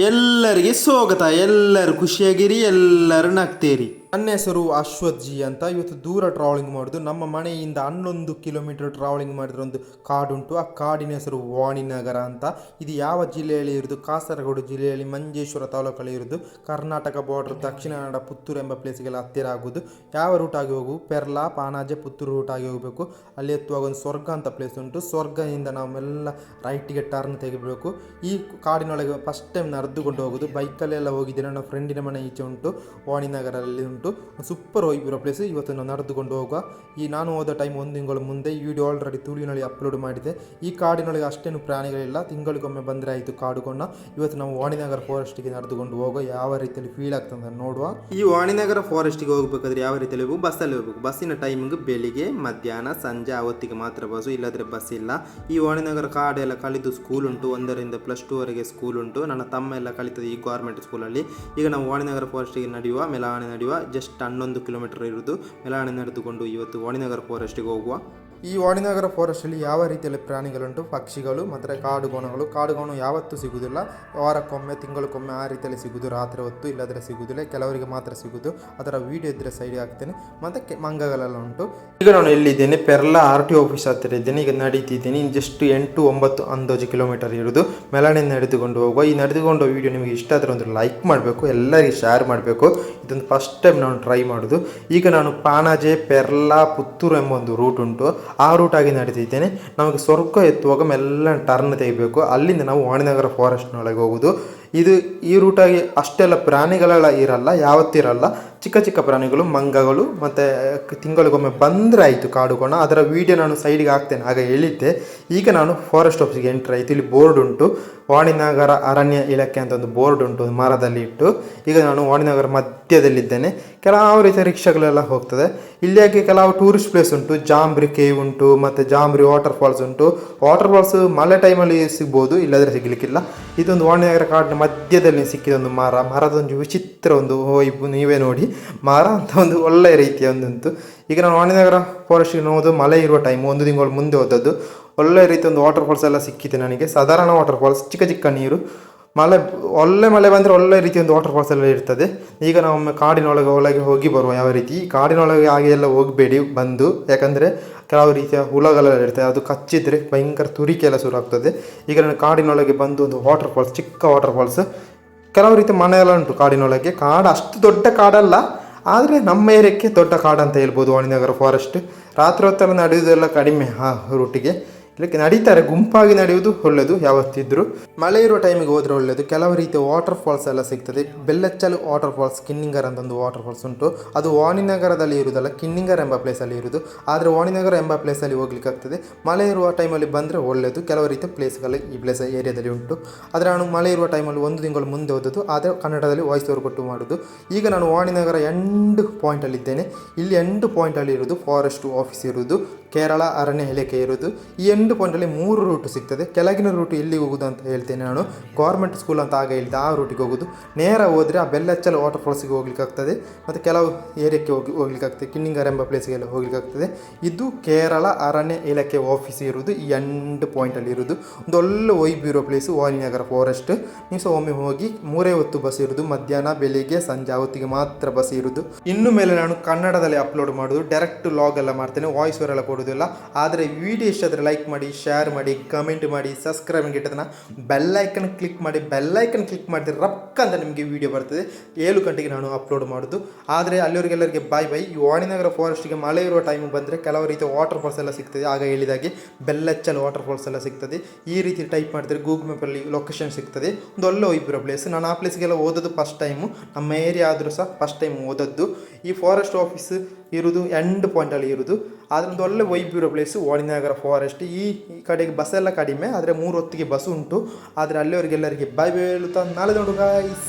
ಎಲ್ಲರಿಗೆ ಸ್ವಾಗತ. ಎಲ್ಲರೂ ಖುಷಿಯಾಗಿರಿ ಎಲ್ಲರೂ ನಗ್ತೇರಿ ನನ್ನ ಹೆಸರು ಅಶ್ವಥ್ ಜಿ ಅಂತ. ಇವತ್ತು ದೂರ ಟ್ರಾವೆಲಿಂಗ್ ಮಾಡೋದು. ನಮ್ಮ ಮನೆಯಿಂದ ಹನ್ನೊಂದು ಕಿಲೋಮೀಟರ್ ಟ್ರಾವೆಲಿಂಗ್ ಮಾಡಿದ್ರೆ ಒಂದು ಕಾಡುಂಟು. ಆ ಕಾಡಿನ ಹೆಸರು ವಾಣಿನಗರ ಅಂತ. ಇದು ಯಾವ ಜಿಲ್ಲೆಯಲ್ಲಿ ಇರೋದು? ಕಾಸರಗೋಡು ಜಿಲ್ಲೆಯಲ್ಲಿ ಮಂಜೇಶ್ವರ ತಾಲೂಕಲ್ಲಿ ಇರೋದು. ಕರ್ನಾಟಕ ಬಾರ್ಡರ್ ದಕ್ಷಿಣ ಕನ್ನಡ ಪುತ್ತೂರು ಎಂಬ ಪ್ಲೇಸ್ಗೆಲ್ಲ ಹತ್ತಿರ ಆಗೋದು. ಯಾವ ರೂಟ್ ಆಗಿ ಹೋಗು? ಪೆರ್ಲಾ, ಪಾನಾಜೆ, ಪುತ್ತೂರು ರೂಟ್ ಆಗಿ ಹೋಗಬೇಕು. ಅಲ್ಲಿ ಎತ್ತುವಾಗ ಒಂದು ಸ್ವರ್ಗ ಅಂತ ಪ್ಲೇಸ್ ಉಂಟು. ಸ್ವರ್ಗದಿಂದ ನಾವೆಲ್ಲ ರೈಟಿಗೆ ಟರ್ನ್ ತೆಗಿಬೇಕು. ಈ ಕಾಡಿನೊಳಗೆ ಫಸ್ಟ್ ಟೈಮ್ ನಡೆದುಕೊಂಡು ಹೋಗೋದು. ಬೈಕಲ್ಲೆಲ್ಲ ಹೋಗಿದ್ದೀನಿ ನನ್ನ ಫ್ರೆಂಡಿನ ಮನೆ ಈಚೆ ಉಂಟು. ವಾಣಿನಗರಲ್ಲಿ ಉಂಟು. ಸೂಪರ್ ಹೋಗಿರೋ ಪ್ಲೇಸ್ ಇವತ್ತು ನಾವು ನಡೆದುಕೊಂಡು ಹೋಗುವ. ಈ ನಾನು ಹೋದ ಟೈಮ್ ಒಂದು ತಿಂಗಳ ಮುಂದೆ ಈ ವಿಡಿಯೋ ಆಲ್ರೆಡಿ ತುಳುವಿನಲ್ಲಿ ಅಪ್ಲೋಡ್ ಮಾಡಿದೆ. ಈ ಕಾಡಿನೊಳಗೆ ಅಷ್ಟೇನು ಪ್ರಾಣಿಗಳಿಲ್ಲ. ತಿಂಗಳಿಗೊಮ್ಮೆ ಬಂದರೆ ಆಯಿತು ಕಾಡುಕೊಂಡ ಇವತ್ತು ನಾವು ವಾಣಿನಗರ ಫಾರೆಸ್ಟಿಗೆ ನಡೆದುಕೊಂಡು ಹೋಗೋ ಯಾವ ರೀತಿಯಲ್ಲಿ ಫೀಲ್ ಆಗ್ತದೆ ನೋಡುವ. ಈ ವಾಣಿನಗರ ಫಾರೆಸ್ಟಿಗೆ ಹೋಗ್ಬೇಕಾದ್ರೆ ಯಾವ ರೀತಿಯಲ್ಲಿ ಹೋಗಬೇಕು? ಬಸ್ಸಲ್ಲಿ ಹೋಗಬೇಕು. ಬಸ್ಸಿನ ಟೈಮಿಂಗ್ ಬೆಳಿಗ್ಗೆ, ಮಧ್ಯಾಹ್ನ, ಸಂಜೆ ಅವತ್ತಿಗೆ ಮಾತ್ರ ಬಸ್ಸು ಇಲ್ಲದ್ರೆ ಬಸ್ ಇಲ್ಲ. ಈ ವಾಣಿನಗರ ಕಾಡೆಲ್ಲ ಕಲಿತು ಸ್ಕೂಲ್ ಉಂಟು. ಒಂದರಿಂದ ಪ್ಲಸ್ ಟೂವರೆಗೆ ಸ್ಕೂಲ್ ಉಂಟು. ನನ್ನ ತಮ್ಮ ಎಲ್ಲ ಕಲಿತದೆ ಈ ಗೌರ್ಮೆಂಟ್ ಸ್ಕೂಲಲ್ಲಿ ಈಗ ನಾವು ವಾಣಿನಗರ ಫಾರೆಸ್ಟಿಗೆ ನಡೆಯುವ ಮೆಲಾವಣೆ ನಡೆಯುವ. ಜಸ್ಟ್ ಹನ್ನೊಂದು ಕಿಲೋಮೀಟರ್ ಇರುವುದು. ಮೆಲಾಣೆ ನಡೆದುಕೊಂಡು ಇವತ್ತು ವಾಣಿನಗರ ಫಾರೆಸ್ಟಿಗೆ ಹೋಗುವ. ಈ ವಾಣಿನಗರ ಫಾರೆಸ್ಟಲ್ಲಿ ಯಾವ ರೀತಿಯಲ್ಲಿ ಪ್ರಾಣಿಗಳುಂಟು? ಪಕ್ಷಿಗಳು ಮತ್ತು ಕಾಡುಗೋಣಗಳು ಕಾಡುಗೋಣ ಯಾವತ್ತೂ ಸಿಗುವುದಿಲ್ಲ. ವಾರಕ್ಕೊಮ್ಮೆ, ತಿಂಗಳಿಗೊಮ್ಮೆ ಆ ರೀತಿಯಲ್ಲಿ ಸಿಗುವುದು. ರಾತ್ರಿ ಹೊತ್ತು ಇಲ್ಲದ್ರೆ ಸಿಗುವುದಿಲ್ಲ. ಕೆಲವರಿಗೆ ಮಾತ್ರ ಸಿಗುವುದು. ಅದರ ವಿಡಿಯೋ ಇದ್ದರೆ ಸೈಡ್ ಹಾಕ್ತೇನೆ. ಮತ್ತು ಮಂಗಗಳೆಲ್ಲ ಉಂಟು. ಈಗ ನಾನು ಎಲ್ಲಿದ್ದೇನೆ? ಪೆರ್ಲಾ ಆರ್ ಟಿ ಆಫೀಸ್ ಹತ್ತಿರ ಇದ್ದೇನೆ. ಈಗ ನಡೀತಿದ್ದೀನಿ. ಜಸ್ಟ್ ಎಂಟು ಒಂಬತ್ತು ಅಂದಾಜು ಕಿಲೋಮೀಟರ್ ಇರೋದು ಮೆಲಣೆ ನಡೆದುಕೊಂಡು ಹೋಗುವ. ಈ ನಡೆದುಕೊಂಡು ವಿಡಿಯೋ ನಿಮಗೆ ಇಷ್ಟ ಆದರೆ ಒಂದು ಲೈಕ್ ಮಾಡಬೇಕು. ಎಲ್ಲರಿಗೆ ಶೇರ್ ಮಾಡಬೇಕು. ಇದೊಂದು ಫಸ್ಟ್ ಟೈಮ್ ನಾನು ಟ್ರೈ ಮಾಡೋದು ಈಗ ನಾನು ಪಾನಾಜೆ ಪೆರ್ಲಾ, ಪುತ್ತೂರು ಎಂಬ ಒಂದು ರೂಟ್ ಉಂಟು. ಆ ರೂಟಾಗಿ ನಡೆದಿದ್ದೇನೆ ನಮಗೆ ಸ್ವರ್ಗ ಎತ್ತುವಾಗ ಮೆಲ್ಲ ಟರ್ನ್ ತೆಗಿಬೇಕು. ಅಲ್ಲಿಂದ ನಾವು ವಾಣಿನಗರ ಫಾರೆಸ್ಟ್ನೊಳಗೆ ಹೋಗೋದು. ಇದು ಈ ರೂಟಾಗಿ ಅಷ್ಟೆಲ್ಲ ಪ್ರಾಣಿಗಳೆಲ್ಲ ಇರಲ್ಲ ಯಾವತ್ತಿರಲ್ಲ ಚಿಕ್ಕ ಚಿಕ್ಕ ಪ್ರಾಣಿಗಳು, ಮಂಗಗಳು ಮತ್ತು ತಿಂಗಳಿಗೊಮ್ಮೆ ಬಂದರೆ ಆಯಿತು ಕಾಡುಕೋಣ ಅದರ ವಿಡಿಯೋ ನಾನು ಸೈಡಿಗೆ ಹಾಕ್ತೇನೆ. ಆಗ ಹೇಳಿದ್ದೆ. ಈಗ ನಾನು ಫಾರೆಸ್ಟ್ ಆಫೀಸ್ಗೆ ಎಂಟ್ರ್ ಆಯಿತು. ಇಲ್ಲಿ ಬೋರ್ಡ್ ಉಂಟು. ವಾಣಿನಗರ ಅರಣ್ಯ ಇಲಾಖೆ ಅಂತ ಒಂದು ಬೋರ್ಡ್ ಉಂಟು. ಒಂದು ಮರದಲ್ಲಿ ಇಟ್ಟು. ಈಗ ನಾನು ವಾಣಿನಗರ ಮಧ್ಯದಲ್ಲಿದ್ದೇನೆ. ಕೆಲವು ರೀತಿಯ ರಿಕ್ಷಾಗಳೆಲ್ಲ ಹೋಗ್ತದೆ. ಇಲ್ಲಿಯಾಗಿ ಕೆಲವು ಟೂರಿಸ್ಟ್ ಪ್ಲೇಸ್ ಉಂಟು. ಜಾಂಬ್ರಿ ಕೇವ್ ಉಂಟು, ಮತ್ತು ಜಾಂಬ್ರಿ ವಾಟರ್ ಫಾಲ್ಸ್ ಉಂಟು. ವಾಟರ್ ಫಾಲ್ಸ್ ಮಳೆ ಟೈಮಲ್ಲಿ ಸಿಗ್ಬೋದು. ಇಲ್ಲದ್ರೆ ಸಿಗಲಿಕ್ಕಿಲ್ಲ. ಇದೊಂದು ವಾಣಿನಗರ ಕಾಡಿನ ಮಧ್ಯದಲ್ಲಿ ಸಿಕ್ಕಿದ ಒಂದು ಮರ. ಮರದೊಂದು ವಿಚಿತ್ರ ಒಂದು ಹೋಯ್ ನೀವೇ ನೋಡಿ. ಮರ ಅಂತ ಒಂದು ಒಳ್ಳೆಯ ರೀತಿಯ ಒಂದುಂಟು. ಈಗ ನಾನು ವಾಣಿನಗರ ಫಾರೆಸ್ಟಿಗೆ ಹೋಗೋದು ಮಳೆ ಇರುವ ಟೈಮ್ ಒಂದು ತಿಂಗಳು ಮುಂದೆ ಹೋದದ್ದು. ಒಳ್ಳೆಯ ರೀತಿ ಒಂದು ವಾಟರ್ ಫಾಲ್ಸ್ ಎಲ್ಲ ಸಿಕ್ಕಿದೆ ನನಗೆ. ಸಾಧಾರಣ ವಾಟರ್ ಫಾಲ್ಸ್ ಚಿಕ್ಕ ಚಿಕ್ಕ ನೀರು. ಮಳೆ, ಒಳ್ಳೆ ಮಳೆ ಬಂದರೆ ಒಳ್ಳೆ ರೀತಿ ಒಂದು ವಾಟರ್ ಫಾಲ್ಸ್ ಎಲ್ಲ ಇರ್ತದೆ. ಈಗ ನಾವು ಒಮ್ಮೆ ಕಾಡಿನೊಳಗೆ, ಒಳಗೆ ಹೋಗಿ ಬರುವ ಯಾವ ರೀತಿ? ಕಾಡಿನೊಳಗೆ ಹಾಗೆ ಎಲ್ಲ ಹೋಗಬೇಡಿ, ಬಂದು. ಯಾಕಂದರೆ ಕೆಲವು ರೀತಿಯ ಹುಳಗಳೆಲ್ಲ ಇರ್ತದೆ. ಅದು ಕಚ್ಚಿದ್ರೆ ಭಯಂಕರ ತುರಿಕೆ ಎಲ್ಲ ಶುರು ಆಗ್ತದೆ ಈಗ ನಾನು ಕಾಡಿನೊಳಗೆ ಬಂದು ಒಂದು ವಾಟರ್ ಫಾಲ್ಸ್ ಚಿಕ್ಕ ವಾಟರ್ ಫಾಲ್ಸ್ ಕೆಲವು ರೀತಿ ಮನೆ ಎಲ್ಲ ಉಂಟು ಕಾಡಿನೊಳಗೆ. ಕಾಡು ಅಷ್ಟು ದೊಡ್ಡ ಕಾಡಲ್ಲ, ಆದರೆ ನಮ್ಮ ಏರಿಯಕ್ಕೆ ದೊಡ್ಡ ಕಾಡು ಅಂತ ಹೇಳ್ಬೋದು ವಾಣಿನಗರ ಫಾರೆಸ್ಟ್ ರಾತ್ರಿ ಹೊತ್ತೆಲ್ಲ ನಡೆಯೋದೆಲ್ಲ ಕಡಿಮೆ ಆ ರೂಟಿಗೆ ಇದಕ್ಕೆ ನಡೀತಾರೆ, ಗುಂಪಾಗಿ ನಡೆಯುವುದು ಒಳ್ಳೆಯದು ಯಾವತ್ತಿದ್ರು. ಮಳೆ ಇರುವ ಟೈಮಿಗೆ ಹೋದರೆ ಒಳ್ಳೆಯದು. ಕೆಲವು ರೀತಿಯ ವಾಟರ್ ಫಾಲ್ಸ್ ಎಲ್ಲ ಸಿಗ್ತದೆ. ಬೆಲ್ಲಚ್ಚಲು ವಾಟರ್ ಫಾಲ್ಸ್ ಕಿನ್ನಿಂಗರ್ ಅಂತ ಒಂದು ವಾಟರ್ ಫಾಲ್ಸ್ ಉಂಟು. ಅದು ವಾಣಿನಗರದಲ್ಲಿ ಇರುವುದಲ್ಲ, ಕಿನ್ನಿಂಗರ್ ಎಂಬ ಪ್ಲೇಸಲ್ಲಿ ಇರುವುದು. ಆದರೆ ವಾಣಿನಗರ ಎಂಬ ಪ್ಲೇಸಲ್ಲಿ ಹೋಗ್ಲಿಕ್ಕೆ ಆಗ್ತದೆ. ಮಳೆ ಇರುವ ಟೈಮಲ್ಲಿ ಬಂದರೆ ಒಳ್ಳೆಯದು. ಕೆಲವು ರೀತಿಯ ಪ್ಲೇಸ್ಗಳು ಈ ಪ್ಲೇಸ್ ಏರಿಯಾದಲ್ಲಿ ಉಂಟು. ಆದರೆ ನಾನು ಮಳೆ ಇರುವ ಟೈಮಲ್ಲಿ ಒಂದು ತಿಂಗಳು ಮುಂದೆ ಹೋದದ್ದು, ಆದರೆ ಕನ್ನಡದಲ್ಲಿ ವಾಯ್ಸ್ ಓವರ್ ಕೊಟ್ಟು ಮಾಡೋದು. ಈಗ ನಾನು ವಾಣಿನಗರ ಎಂಡ್ ಪಾಯಿಂಟಲ್ಲಿದ್ದೇನೆ ಇಲ್ಲಿ ಎಂಡ್ ಪಾಯಿಂಟಲ್ಲಿ ಇರುವುದು ಫಾರೆಸ್ಟ್ ಆಫೀಸ್ ಇರುವುದು, ಕೇರಳ ಅರಣ್ಯ ಇಲಾಖೆ ಇರುವುದು. ಈ ಎಂಡ್ ಪಾಯಿಂಟಲ್ಲಿ ಮೂರು ರೂಟ್ ಸಿಗ್ತದೆ. ಕೆಳಗಿನ ರೂಟ್ ಎಲ್ಲಿಗೆ ಹೋಗೋದು ಅಂತ ಹೇಳ್ತೇನೆ ನಾನು. ಗೌರ್ಮೆಂಟ್ ಸ್ಕೂಲ್ ಅಂತ ಆಗ ಹೇಳಿದೆ ಆ ರೂಟಿಗೆ ಹೋಗೋದು. ನೇರ ಹೋದರೆ ಆ ಬೆಲ್ಲಚ್ಚಲ್ ವಾಟರ್ ಫಾಲ್ಸಿಗೆ ಹೋಗ್ಲಿಕ್ಕೆ ಆಗ್ತದೆ. ಮತ್ತು ಕೆಲವು ಏರಿಯಾಕ್ಕೆ ಹೋಗಿ ಹೋಗ್ಲಿಕ್ಕಾಗ್ತದೆ ಕಿನ್ನಿಂಗರ್ ಎಂಬ ಹೋಗ್ಲಿಕ್ಕೆ ಆಗ್ತದೆ. ಇದು ಕೇರಳ ಅರಣ್ಯ ಇಲಾಖೆ ಆಫೀಸ್ ಇರುವುದು. ಈ ಎಂಡ್ ಪಾಯಿಂಟಲ್ಲಿ ಇರೋದು ಒಂದು ಒಳ್ಳೆ ವೈಬ್ ಇರೋ ಪ್ಲೇಸು ವಾಲಿನಗರ ಫಾರೆಸ್ಟ್ ನೀವು ಸಹ ಒಮ್ಮೆ ಹೋಗಿ ಮೂರೇ ಹೊತ್ತು ಬಸ್ ಇರೋದು ಮಧ್ಯಾಹ್ನ, ಬೆಳಿಗ್ಗೆ, ಸಂಜೆ ಹೊತ್ತಿಗೆ ಮಾತ್ರ ಬಸ್ ಇರೋದು ಇನ್ನು ಮೇಲೆ ನಾನು ಕನ್ನಡದಲ್ಲಿ ಅಪ್ಲೋಡ್ ಮಾಡೋದು ಡೈರೆಕ್ಟ್ ಲಾಗ್ ಎಲ್ಲ ಮಾಡ್ತೇನೆ. ವಾಯ್ಸ್ ಎಲ್ಲ ಕೊಡೋದಿಲ್ಲ ಆದರೆ ವಿಡಿಯೋ ಇಷ್ಟಾದರೆ ಲೈಕ್ ಮಾಡಿ. ಶೇರ್ ಮಾಡಿ ಕಮೆಂಟ್ ಮಾಡಿ ಸಬ್ಸ್ಕ್ರೈಬ್ ಇಟ್ಟದನ್ನ ಬೆಲ್ಲೈಕನ್ ಕ್ಲಿಕ್ ಮಾಡಿ ಬೆಲ್ಲೈಕನ್ ಕ್ಲಿಕ್ ಮಾಡಿದ್ರೆ ರೊಕ್ಕ ಅಂತ ನಿಮಗೆ ವಿಡಿಯೋ ಬರ್ತದೆ. ಏಳು ಗಂಟೆಗೆ ನಾನು ಅಪ್ಲೋಡ್ ಮಾಡೋದು. ಆದರೆ ಅಲ್ಲಿವರಿಗೆಲ್ಲರಿಗೆ ಬಾಯ್ ಬೈ ಈ ವಾಣಿನಗರ ಫಾರೆಸ್ಟ್ಗೆ ಮಳೆ ಇರುವ ಟೈಮ್ ಬಂದರೆ ಕೆಲವು ರೀತಿಯ ವಾಟರ್ ಫಾಲ್ಸ್ ಎಲ್ಲ ಸಿಗ್ತದೆ. ಆಗ ಹೇಳಿದಾಗೆ ಬೆಲ್ಲಚ್ಚಲ್ ವಾಟರ್ ಫಾಲ್ಸ್ ಎಲ್ಲ ಸಿಗ್ತದೆ. ಈ ರೀತಿ ಟೈಪ್ ಮಾಡಿದ್ರೆ ಗೂಗಲ್ ಮ್ಯಾಪಲ್ಲಿ ಲೊಕೇಶನ್ ಸಿಗ್ತದೆ. ಒಂದು ಒಳ್ಳೆ ಒಯ್ಬಿರೋ ಪ್ಲೇಸ್ ನಾನು ಆ ಪ್ಲೇಸ್ಗೆಲ್ಲ ಓದೋದು ಫಸ್ಟ್ ಟೈಮು ನಮ್ಮ ಏರಿಯಾ ಆದರೂ ಸಹ ಫಸ್ಟ್ ಟೈಮ್ ಓದದ್ದು ಈ ಫಾರೆಸ್ಟ್ ಆಫೀಸ್ ಇರುವುದು ಎಂಡ್ ಪಾಯಿಂಟಲ್ಲಿ ಇರುವುದು ಆದರೆ ಒಂದು ಒಳ್ಳೆ ವೈಬ್ ಇರೋ ಪ್ಲೇಸು ವಾಣಿನಗರ ಫಾರೆಸ್ಟ್ ಈ ಕಡೆಗೆ ಬಸ್ ಎಲ್ಲ ಕಡಿಮೆ, ಆದರೆ ಮೂರು ಹೊತ್ತಿಗೆ ಬಸ್ ಉಂಟು. ಆದರೆ ಅಲ್ಲಿವರೆಗೆಲ್ಲರಿಗೆ ಬಾಯ್ ಬೈ ನಾಳೆ ನೋಡು ಗಾಯ್ಸ್